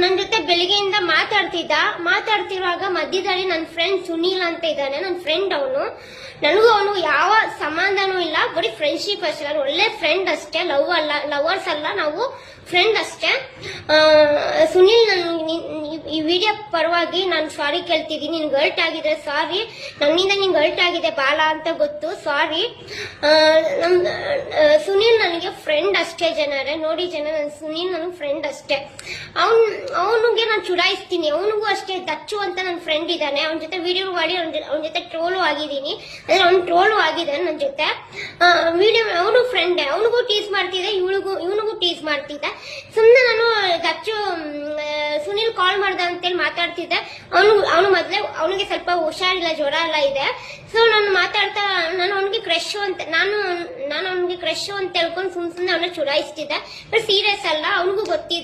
ನನ್ನ ಜೊತೆ ಬೆಳಿಗ್ಗೆಯಿಂದ ಮಾತಾಡ್ತಿದ್ದ, ಮಾತಾಡ್ತಿರುವಾಗ ಮಧ್ಯದಲ್ಲಿ ನನ್ನ ಫ್ರೆಂಡ್ ಸುನೀಲ್ ಅಂತ ಇದ್ದಾನೆ ನನ್ನ ಫ್ರೆಂಡ್ ಅವನು. ನನಗೂ ಅವನು ಯಾವ ಸಂಬಂಧನೂ ಇಲ್ಲ, ಬರೀ ಫ್ರೆಂಡ್ಶಿಪ್ ಅಷ್ಟೇ. ಒಳ್ಳೆ ಫ್ರೆಂಡ್ ಅಷ್ಟೇ ಲವ್ ಅಲ್ಲ ಲವರ್ಸ್ ಅಲ್ಲ, ನಾವು ಫ್ರೆಂಡ್ ಅಷ್ಟೇ. ಸುನೀಲ್ ನನ್ ಈ ವಿಡಿಯೋ ಪರವಾಗಿ ನಾನು ಸಾರಿ ಕೇಳ್ತಿದ್ದೀನಿ. ನಿನ್ಗೆ ಹರ್ಟ್ ಆಗಿದೆ ಸಾರಿ ನನ್ನಿಂದ ನಿಂಗೆ ಹರ್ಟ್ ಆಗಿದೆ ಬಾಲ ಅಂತ ಗೊತ್ತು ಸಾರಿ ನಮ್ ಸುನೀಲ್ ನನಗೆ ಫ್ರೆಂಡ್ ಅಷ್ಟೇ ಜನರೇ. ನೋಡಿ ಜನ ನನ್ನ ಸುನೀಲ್ ನನ್ನ ಫ್ರೆಂಡ್ ಅಷ್ಟೇ. ಅವನ್, ಅವನಿಗೆ ನಾನು ಚುಡಾಯಿಸ್ತೀನಿ. ಅವನಿಗೂ ಅಷ್ಟೇ ದಚ್ಚು ಅಂತ ನನ್ನ ಫ್ರೆಂಡ್ ಇದ್ದಾನೆ. ಅವನ ಜೊತೆ ವಿಡಿಯೋ ಮಾಡಿ ಅವನ ಜೊತೆ ಟ್ರೋಲು ಆಗಿದ್ದೀನಿ. ಅಂದ್ರೆ ಅವ್ನು ಟ್ರೋಲು ಆಗಿದ್ದಾನೆ ನನ್ನ ಜೊತೆ. ವಿಡಿಯೋ ಅವನು ಫ್ರೆಂಡ್ ಅವನಿಗೂ ಟೀಸ್ ಮಾಡ್ತಿದ್ದೆ, ಇವಳಿಗೂ, ಇವನಿಗೂ ಟೀಸ್ ಮಾಡ್ತಿದ್ದೆ. ಸುಮ್ಮನೆ ನಾನು ದಚ್ಚು ಸುನೀಲ್ ಕಾಲ್ ಮಾಡ್ದ ಅಂತೇಳಿ ಮಾತಾಡ್ತಿದ್ದೆ. ಅವನು ಅವನು ಮೊದಲೇ, ಅವನಿಗೆ ಸ್ವಲ್ಪ ಹುಷಾರಿಲ್ಲ, ಜ್ವರ ಎಲ್ಲ ಇದೆ. ಸೊ ನಾನು ಮಾತಾಡ್ತಾ ಕ್ರಶ್ ಅಂತ, ನಾನು ನಾನು ಅವನಿಗೆ ಕ್ರಶ್ ಅಂತ ಹೇಳ್ಕೊಂಡು ಸುಮ್ ಸುಮ್ಮನೆ ಅವನ ಚುಡಾಯಿಸ್ತಿದ್ದೆ. ಬಟ್ ಸೀರಿಯಸ್ ಅಲ್ಲ, ಅವನಿಗೂ ಗೊತ್ತಿದೆ.